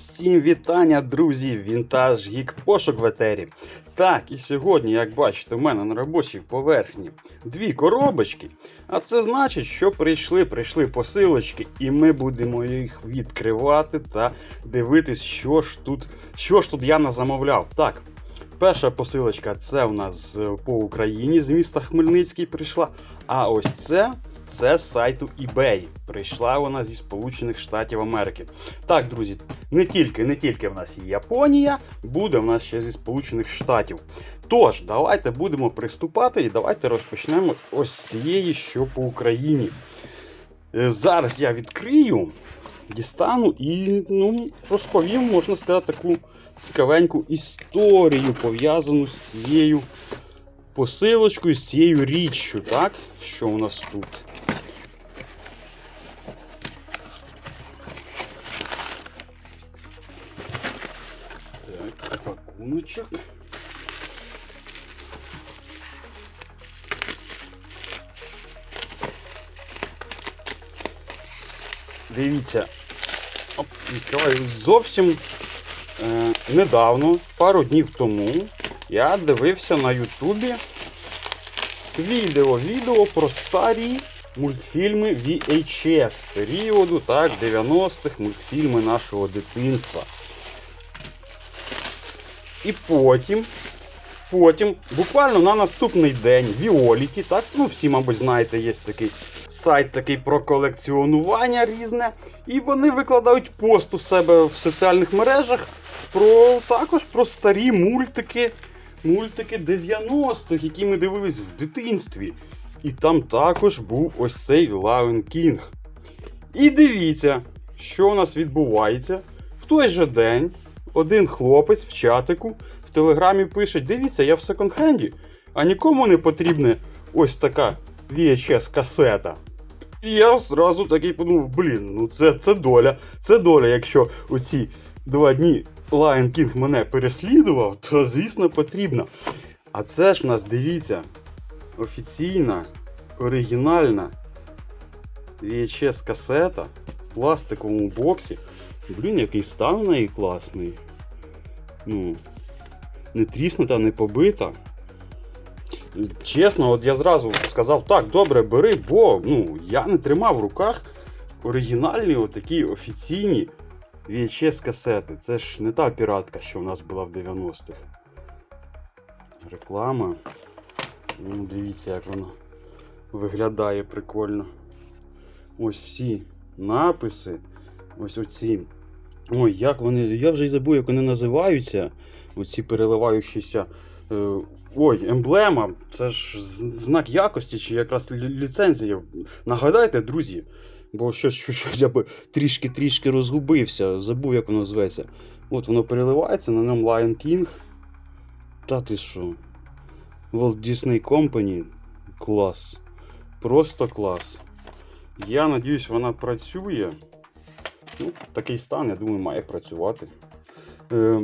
Всім вітання, друзі! Вінтаж Гік пошук в етері. Так, і сьогодні, як бачите, у мене на робочій поверхні дві коробочки. А це значить, що прийшли, прийшли посилочки, і ми будемо їх відкривати та дивитись, що ж тут, що ж тут я назамовляв. Так, перша посилочка це у нас по Україні з міста Хмельницький прийшла. А ось це. Це з сайту eBay. Прийшла вона зі Сполучених Штатів Америки. Так, друзі, не тільки, не тільки в нас є Японія, буде в нас ще зі Сполучених Штатів. Тож, давайте будемо приступати і давайте розпочнемо ось з цієї, що по Україні. Е, Зараз я відкрию, дістану і ну, розповім, можна сказати, таку цікавеньку історію, пов'язану з цією посилочкою, з цією річчю, так? Що у нас тут? Пакуночок. Дивіться. Оп, відкриваю. Зовсім е, недавно, пару днів тому, я дивився на Ютубі відео, відео про старі мультфільми VHS періоду, так, 90-х мультфільми нашого дитинства. І потім, потім, буквально на наступний день, Віоліті, так, ну всі, мабуть, знаєте, є такий сайт такий про колекціонування різне. І вони викладають пост у себе в соціальних мережах про також про старі мультики, мультики 90-х, які ми дивились в дитинстві. І там також був ось цей Lion King. І дивіться, що у нас відбувається. В той же день один хлопець в чатику в телеграмі пише: Дивіться, я в секонд-хенді, а нікому не потрібна ось така VHS-касета. І я зразу такий подумав, блін, ну це, це доля. Це доля, якщо оці два дні Lion King мене переслідував, то звісно потрібно. А це ж в нас, дивіться, офіційна, оригінальна VHS-касета в пластиковому боксі. Блін, який стан неї класний. Ну, не тріснута, не побита. Чесно, от я зразу сказав, так, добре, бери, бо ну, я не тримав в руках оригінальні отакі офіційні VHS-касети. Це ж не та піратка, що в нас була в 90-х. Реклама. Ну, дивіться, як вона виглядає прикольно. Ось всі написи. Ось оці. Ой, як вони. Я вже й забув, як вони називаються. Оці переливаючіся. Е, ой, емблема. Це ж знак якості чи якраз ліцензія. Нагадайте, друзі. Бо щось, щось, я би трішки-трішки розгубився. Забув, як воно зветься. От воно переливається, на ньому Lion King. Та ти що? Walt Disney Company. Клас. Просто клас. Я надіюсь, вона працює. Ну, такий стан, я думаю, має працювати. Е,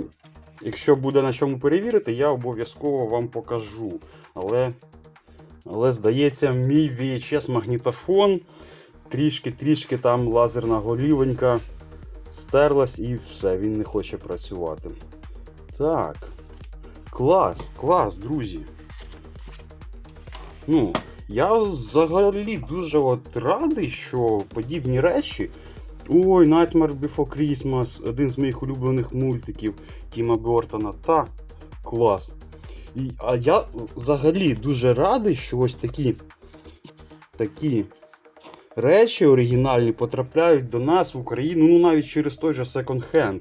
якщо буде на чому перевірити, я обов'язково вам покажу. Але, але здається, мій VHS магнітофон трішки-трішки там лазерна голівонька стерлась і все, він не хоче працювати. Так. Клас, клас, друзі. Ну, я взагалі дуже от радий, що подібні речі. Ой, Nightmare Before Christmas, один з моїх улюблених мультиків Тіма Бертона. Та клас. І, а я взагалі дуже радий, що ось такі, такі речі оригінальні потрапляють до нас в Україну, ну навіть через той же секонд-хенд.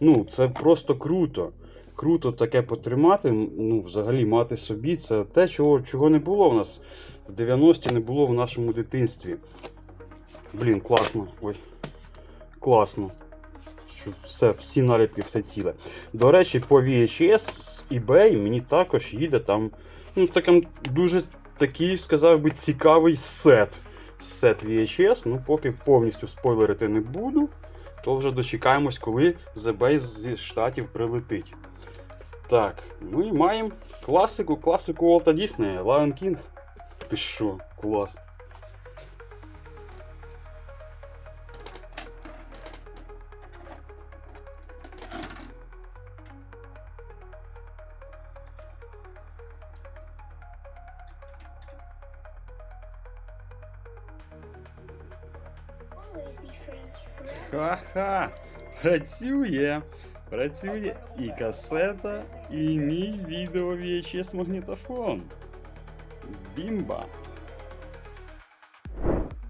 Ну, це просто круто. Круто таке потримати, ну, взагалі мати собі. Це те, чого, чого не було в нас в 90-ті, не було в нашому дитинстві. Блін, класно. Ой. Класно. Що все, всі наліпки, все ціле. До речі, по VHS з eBay мені також їде там ну, таким дуже такий, сказав би, цікавий сет. Сет VHS. Ну, поки повністю спойлерити не буду, то вже дочекаємось, коли The зі штатів прилетить. Так, і маємо класику, класику Уолта Діснея, Lion King. Ти що, клас. Ха-ха! Працює! Працює і касета, і мій відео VHS магнітофон. Бімба!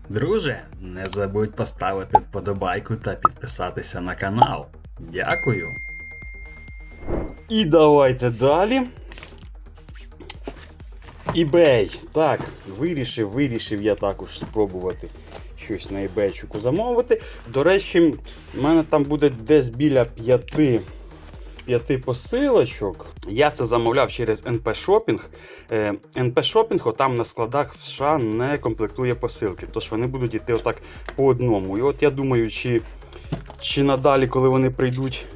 Друже, не забудь поставити вподобайку та підписатися на канал. Дякую. І давайте далі. eBay. Так, вирішив, вирішив я також спробувати щось на eBay замовити. До речі, в мене там буде десь біля п'яти. П'яти посилочок. Я це замовляв через NP Shopping. Е, NP Shopping там на складах в США не комплектує посилки, тож вони будуть йти отак по одному. І от я думаю, чи, чи надалі, коли вони прийдуть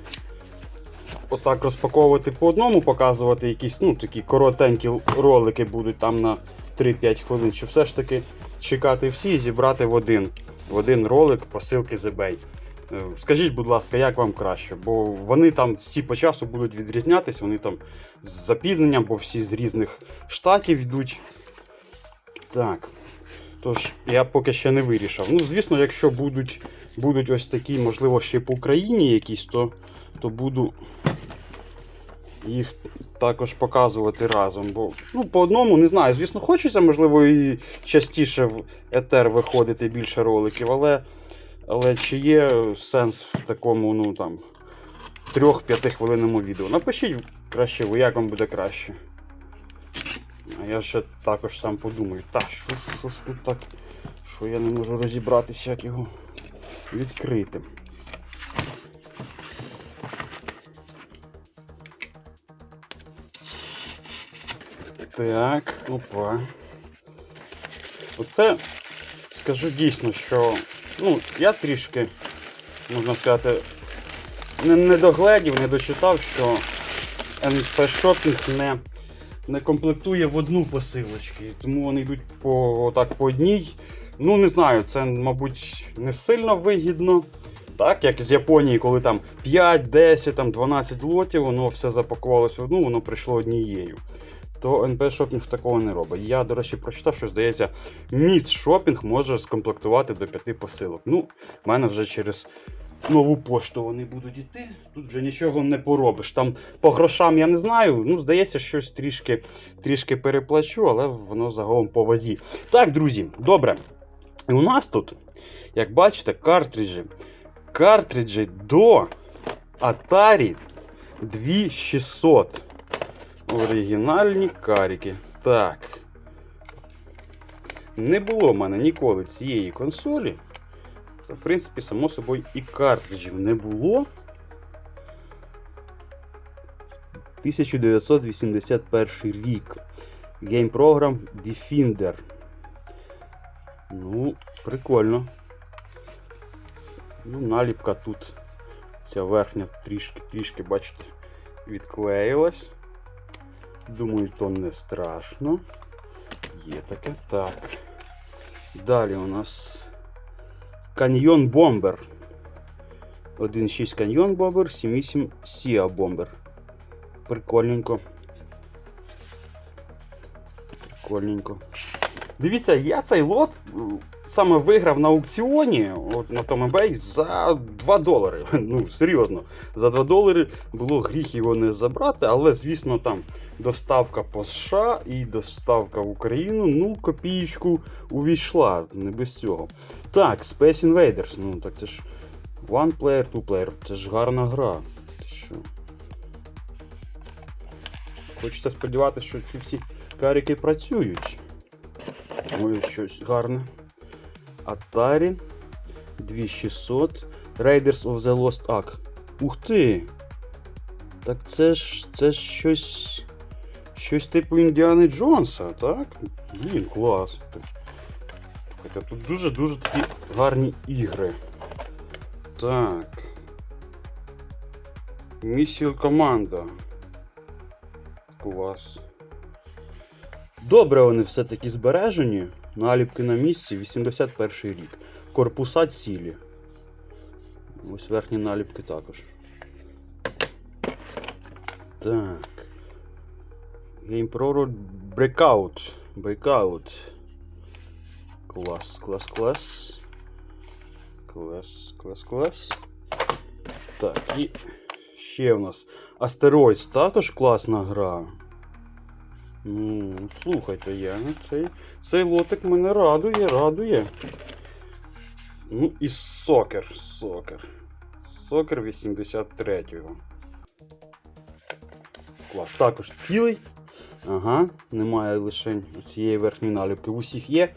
отак розпаковувати по одному, показувати якісь ну, такі коротенькі ролики будуть там на 3-5 хвилин, чи все ж таки чекати всі і зібрати в один, в один ролик посилки з eBay. Е, Скажіть, будь ласка, як вам краще? Бо вони там всі по часу будуть відрізнятися, вони там з запізненням, бо всі з різних штатів йдуть. Так. Тож, я поки ще не вирішив. Ну, звісно, якщо будуть, будуть ось такі, можливо, ще по Україні якісь, то, то буду їх також показувати разом. Бо ну, по одному не знаю. Звісно, хочеться, можливо, і частіше в етер виходити більше роликів, але, але чи є сенс в такому, ну там, 3-5 хвилинному відео? Напишіть краще ви, як вам буде краще. А я ще також сам подумаю, та що, що ж тут так, що я не можу розібратися, як його відкрити. Так, опа. Оце скажу дійсно, що ну, я трішки, можна сказати, не, не догледів, не дочитав, що NP Shopping не, не комплектує в одну посилочки, тому вони йдуть по, отак, по одній. Ну, не знаю, це, мабуть, не сильно вигідно. Так, як з Японії, коли там 5, 10, там 12 лотів, воно все запакувалося в одну, воно прийшло однією. То NP Shopping такого не робить. Я, до речі, прочитав, що здається, Miss Shopping може скомплектувати до 5 посилок. Ну, в мене вже через нову пошту вони будуть йти. Тут вже нічого не поробиш. Там по грошам я не знаю. Ну, здається, щось трішки, трішки переплачу, але воно загалом по вазі. Так, друзі, добре. У нас тут, як бачите, картриджі. Картриджі до Atari 2600. Оригінальні каріки. Так. Не було в мене ніколи цієї консолі. В принципі, само собою і картриджів не було. 1981 рік. Program Defender. Ну, прикольно. Ну, наліпка тут. Ця верхня трішки, трішки, бачите, відклеїлась. Думаю, то не страшно. Є таке. Так. Далі у нас каньйон бомбер. 1.6 каньйон бомбер, 7.8 Sia Bomber. Прикольненько. Прикольненько. Дивіться, я цей лот саме виграв на аукціоні от на тому eBay за 2 долари. Ну, серйозно, за 2 долари було гріх його не забрати, але, звісно, там доставка по США і доставка в Україну, ну, копієчку увійшла, не без цього. Так, Space Invaders, ну так це ж one player, two player, це ж гарна гра. Хочеться сподіватися, що ці всі карики працюють. Ой, щось гарне. Atari 2600 Raiders of the Lost Ark. Ух ти! Так це ж це ж щось. Щось типу Індіани Джонса, так? Блін, клас. Хоча тут дуже-дуже такі гарні ігри. Так. Місіл команда. Клас. Добре вони все-таки збережені. Наліпки на місці, 81 рік. Корпуса цілі. Ось верхні наліпки також. Так. Game Pro Breakout. Breakout. Клас, клас, клас. Клас, клас, клас. Так, і ще в нас Астероїдс також класна гра. Ну, слухайте, я цей, цей лотик мене радує, радує. Ну і сокер, сокер. Сокер 83-го. Клас. Також цілий. Ага, немає лише цієї верхньої наліпки. В усіх є,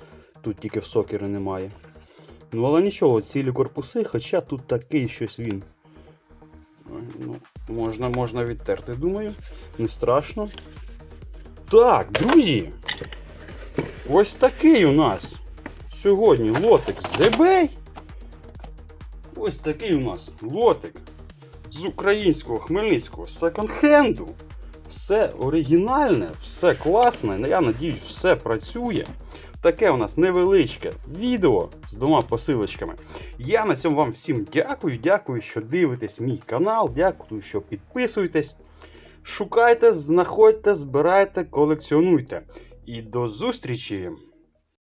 тут тільки в сокері немає. Ну, але нічого, цілі корпуси, хоча тут такий щось він. Ну, можна, можна відтерти, думаю. Не страшно. Так, друзі. Ось такий у нас сьогодні лотик з eBay. Ось такий у нас лотик з українського хмельницького секонд-хенду. Все оригінальне, все класне. Ну, Я надіюсь, все працює. Таке у нас невеличке відео з двома посилочками. Я на цьому вам всім дякую. Дякую, що дивитесь мій канал. Дякую, що підписуєтесь. Шукайте, знаходьте, збирайте, колекціонуйте. І до зустрічі!